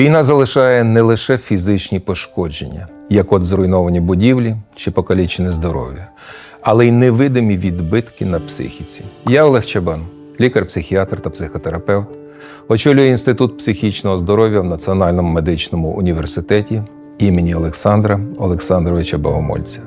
Війна залишає не лише фізичні пошкодження, як от зруйновані будівлі чи покалічене здоров'я, але й невидимі відбитки на психіці. Я Олег Чабан, лікар-психіатр та психотерапевт, очолюю Інститут психічного здоров'я в Національному медичному університеті імені Олександра Олександровича Богомольця.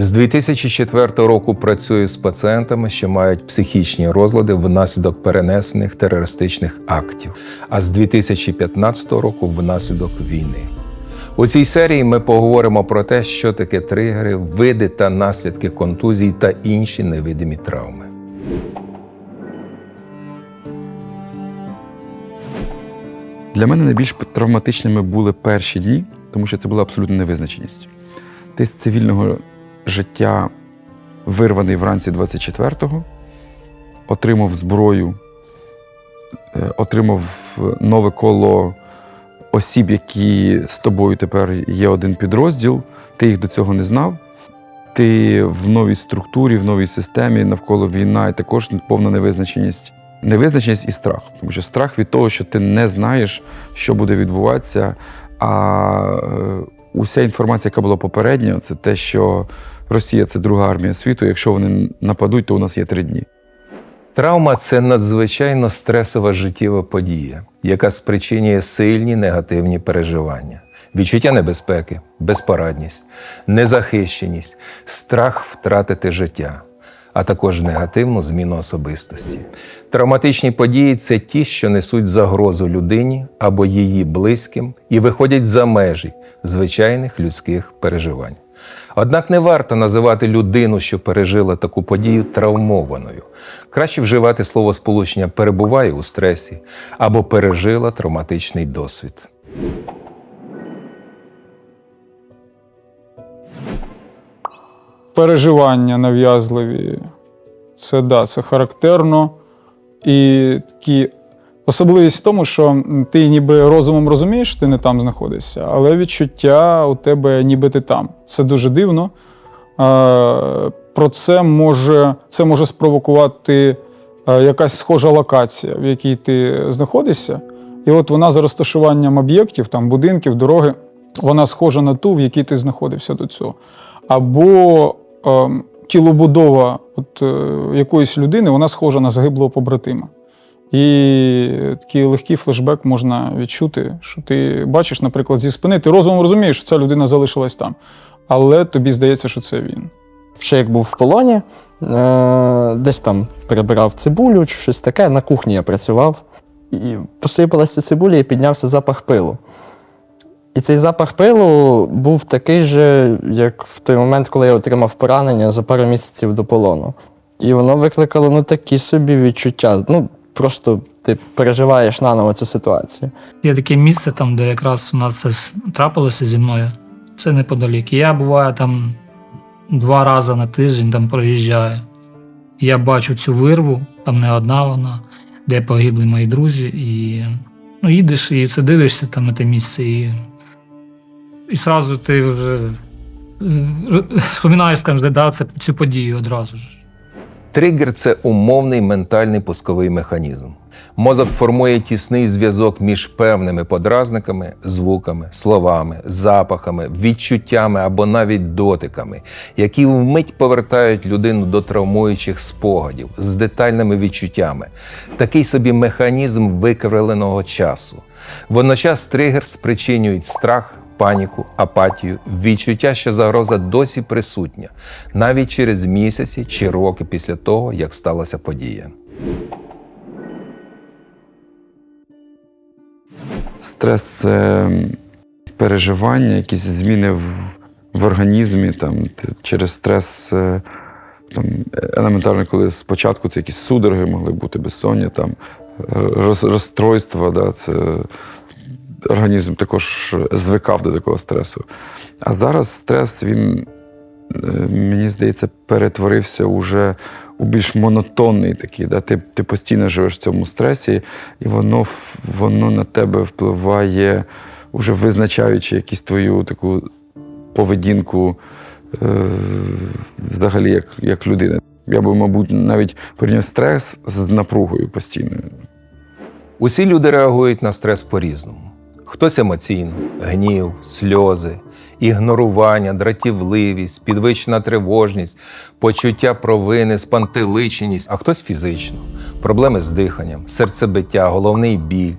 З 2004 року працюю з пацієнтами, що мають психічні розлади внаслідок перенесених терористичних актів, а з 2015 року внаслідок війни. У цій серії ми поговоримо про те, що таке тригери, види та наслідки контузій та інші невидимі травми. Для мене найбільш травматичними були перші дні, тому що це була абсолютна невизначеність. Ти з цивільного життя вирваний вранці 24-го, отримав зброю, е, отримав нове коло осіб, які з тобою тепер є один підрозділ, ти їх до цього не знав. Ти в новій структурі, в новій системі, навколо війна і також повна невизначеність. Невизначеність і страх. Тому що страх від того, що ти не знаєш, що буде відбуватися. А е, уся інформація, яка була попередньо, це те, що Росія це друга армія світу. Якщо вони нападуть, то у нас є три дні. Травма це надзвичайно стресова життєва подія, яка спричинює сильні негативні переживання, відчуття небезпеки, безпорадність, незахищеність, страх втратити життя, а також негативну зміну особистості. Травматичні події це ті, що несуть загрозу людині або її близьким і виходять за межі звичайних людських переживань. Однак не варто називати людину, що пережила таку подію, травмованою. Краще вживати словосполучення перебуває у стресі або пережила травматичний досвід. переживання нав'язливі. Це да, це характерно. І такі особливість в тому, що ти ніби розумом розумієш, що ти не там знаходишся, але відчуття у тебе ніби ти там. Це дуже дивно. Е, Про це може, це може спровокувати е, якась схожа локація, в якій ти знаходишся. І от вона за розташуванням об'єктів, там будинків, дороги, вона схожа на ту, в якій ти знаходився до цього. Або е, тілобудова от, е, якоїсь людини, вона схожа на загиблого побратима. І такий легкий флешбек можна відчути, що ти бачиш, наприклад, зі спини, ти розумом розумієш, що ця людина залишилась там, але тобі здається, що це він. Ще як був в полоні, е, десь там перебирав цибулю чи щось таке, на кухні я працював. І посипалася цибуля і піднявся запах пилу. І цей запах пилу був такий же, як в той момент, коли я отримав поранення за пару місяців до полону. І воно викликало ну, такі собі відчуття. Ну, просто ти переживаєш наново цю ситуацію. Є таке місце, там, де якраз у нас це трапилося зі мною. Це неподалік. Я буваю там два рази на тиждень там проїжджаю. Я бачу цю вирву, там не одна вона, де погибли мої друзі. І ну, їдеш і це дивишся там на те місце. І, і зразу ти вже е, споминаєш, скажімо, да, це, цю подію одразу ж. Тригер це умовний ментальний пусковий механізм. Мозок формує тісний зв'язок між певними подразниками, звуками, словами, запахами, відчуттями або навіть дотиками, які вмить повертають людину до травмуючих спогадів з детальними відчуттями. Такий собі механізм викривленого часу. Водночас тригер спричинюють страх, паніку, апатію, відчуття, що загроза досі присутня, навіть через місяці чи роки після того, як сталася подія. Стрес це переживання, якісь зміни в, в організмі. Там, через стрес е, там, елементарно, коли спочатку це якісь судороги могли бути безсоння, там, роз, розстройства, да, це організм також звикав до такого стресу. А зараз стрес, він, е, мені здається, перетворився уже у більш монотонний такий. Да? Ти, ти постійно живеш в цьому стресі, і воно, воно на тебе впливає, уже визначаючи якусь твою таку поведінку е, взагалі як, як людина. Я би, мабуть, навіть порівняв стрес з напругою постійною. Усі люди реагують на стрес по-різному. Хтось емоційно, гнів, сльози, ігнорування, дратівливість, підвищена тривожність, почуття провини, спантеличеність, а хтось фізично, проблеми з диханням, серцебиття, головний біль,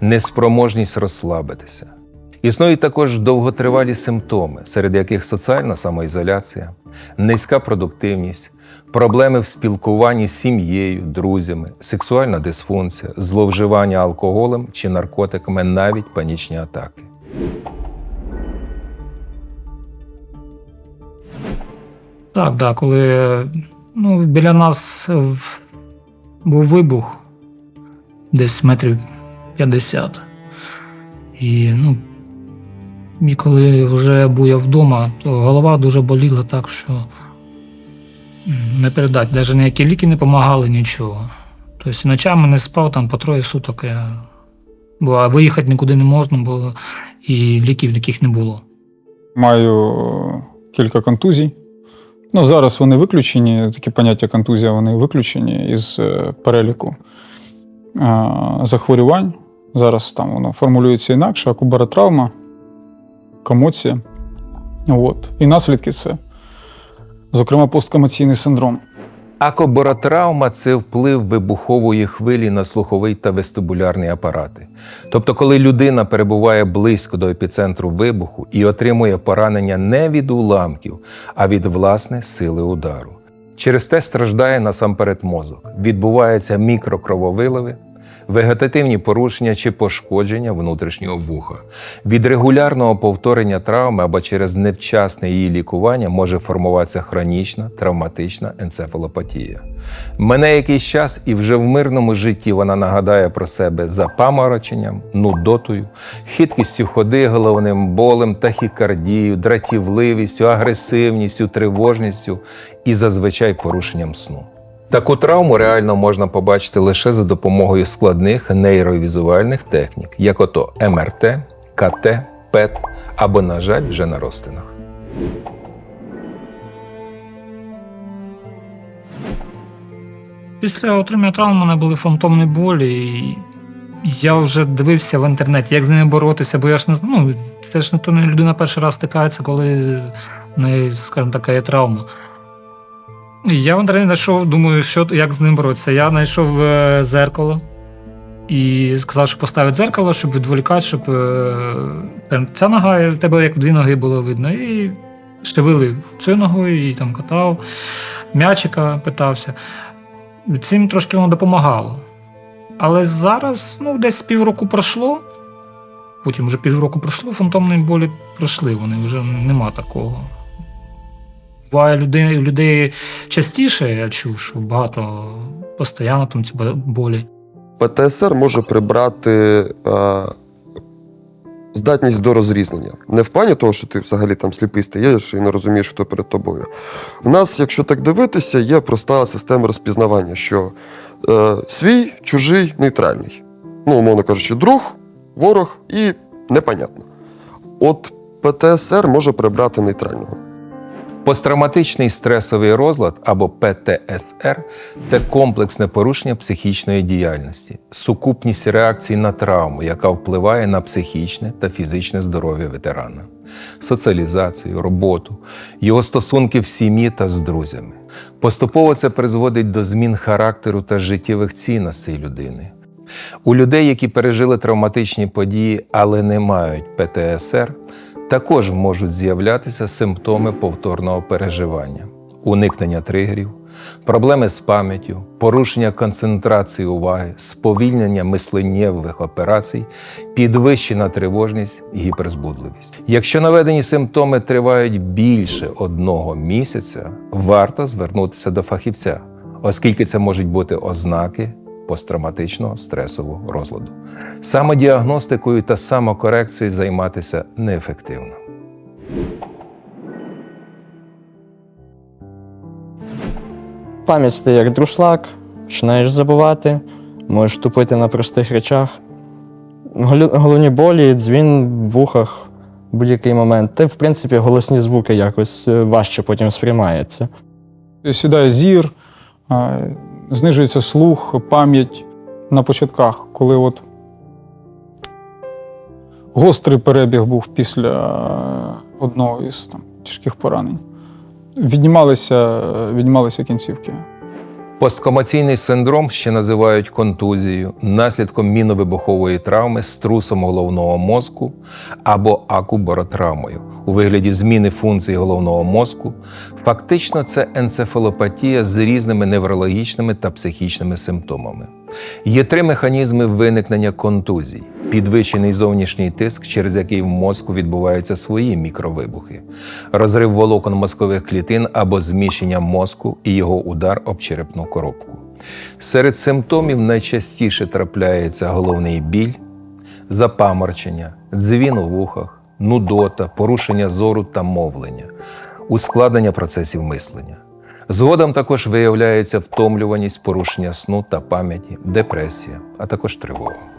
неспроможність розслабитися. Існують також довготривалі симптоми, серед яких соціальна самоізоляція, низька продуктивність, проблеми в спілкуванні з сім'єю, друзями, сексуальна дисфункція, зловживання алкоголем чи наркотиками, навіть панічні атаки. Так, так, коли ну, біля нас е, був вибух десь метрів 50. І, ну, і коли вже був я вдома, то голова дуже боліла так, що не передати. Навіть ніякі ліки не допомагали, нічого. Тобто ночами не спав там по троє суток. Я... Бо а виїхати нікуди не можна було, і ліків яких не було. Маю кілька контузій. Ну, зараз вони виключені, такі поняття контузія, вони виключені із е, переліку е, захворювань. Зараз там воно формулюється інакше, акубаротравма, комоція. От. І наслідки це, зокрема, посткомоційний синдром. Акоборотравма це вплив вибухової хвилі на слуховий та вестибулярний апарати. Тобто, коли людина перебуває близько до епіцентру вибуху і отримує поранення не від уламків, а від власне сили удару. Через те страждає насамперед мозок. Відбуваються мікрокрововиливи, вегетативні порушення чи пошкодження внутрішнього вуха. Від регулярного повторення травми або через невчасне її лікування може формуватися хронічна травматична енцефалопатія. Мене якийсь час, і вже в мирному житті вона нагадає про себе запамороченням, нудотою, хиткістю ходи, головним болем, тахікардією, дратівливістю, агресивністю, тривожністю і зазвичай порушенням сну. Таку травму реально можна побачити лише за допомогою складних нейровізуальних технік, як ото МРТ, КТ, ПЕТ або, на жаль, вже на розтинах. Після отримання травм у мене були фантомні болі, і я вже дивився в інтернеті, як з ними боротися, бо я ж не знаю. Ну, це ж не то не людина перший раз стикається, коли в неї, скажімо, така є травма. Я в інтернеті знайшов, думаю, що, як з ним боротися. Я знайшов е, зеркало і сказав, що поставить зеркало, щоб відволікати, щоб е, там ця нога, в тебе як дві ноги було видно. І шевелив цією ногою і там катав, м'ячика питався. Цим трошки воно допомагало. Але зараз, ну, десь півроку пройшло. Потім вже півроку пройшло, фантомні болі пройшли, вони вже нема такого. Буває людей, людей частіше, я чув, що багато постійно там ці болі. ПТСР може прибрати е, здатність до розрізнення. Не в плані того, що ти взагалі там сліпий стаєш і не розумієш, хто перед тобою. У нас, якщо так дивитися, є проста система розпізнавання, що е, свій, чужий, нейтральний. Ну, умовно кажучи, друг, ворог і непонятно. От ПТСР може прибрати нейтрального. Посттравматичний стресовий розлад або ПТСР це комплексне порушення психічної діяльності, сукупність реакцій на травму, яка впливає на психічне та фізичне здоров'я ветерана, соціалізацію, роботу, його стосунки в сім'ї та з друзями. Поступово це призводить до змін характеру та життєвих цінностей людини. У людей, які пережили травматичні події, але не мають ПТСР, також можуть з'являтися симптоми повторного переживання, уникнення тригерів, проблеми з пам'яттю, порушення концентрації уваги, сповільнення мисленнєвих операцій, підвищена тривожність, гіперзбудливість. Якщо наведені симптоми тривають більше одного місяця, варто звернутися до фахівця, оскільки це можуть бути ознаки посттравматичного стресового розладу. Самодіагностикою та самокорекцією займатися неефективно. Пам'ять стає як друшлак, починаєш забувати, можеш тупити на простих речах. Головні болі, дзвін в вухах в будь-який момент. Та, в принципі, голосні звуки якось е, важче потім сприймаються. Сідає зір, знижується слух, пам'ять на початках, коли от Гострий перебіг був після одного із там, тяжких поранень. Віднімалися, віднімалися кінцівки. Посткомаційний синдром ще називають контузією, наслідком міновибухової травми з трусом головного мозку або акубаротравмою у вигляді зміни функції головного мозку. Фактично, це енцефалопатія з різними неврологічними та психічними симптомами. Є три механізми виникнення контузій: підвищений зовнішній тиск, через який в мозку відбуваються свої мікровибухи, розрив волокон мозкових клітин або зміщення мозку і його удар об черепну коробку. Серед симптомів найчастіше трапляється головний біль, запаморчення, дзвін у вухах, нудота, порушення зору та мовлення, ускладнення процесів мислення. Згодом також виявляється втомлюваність, порушення сну та пам'яті, депресія, а також тривога.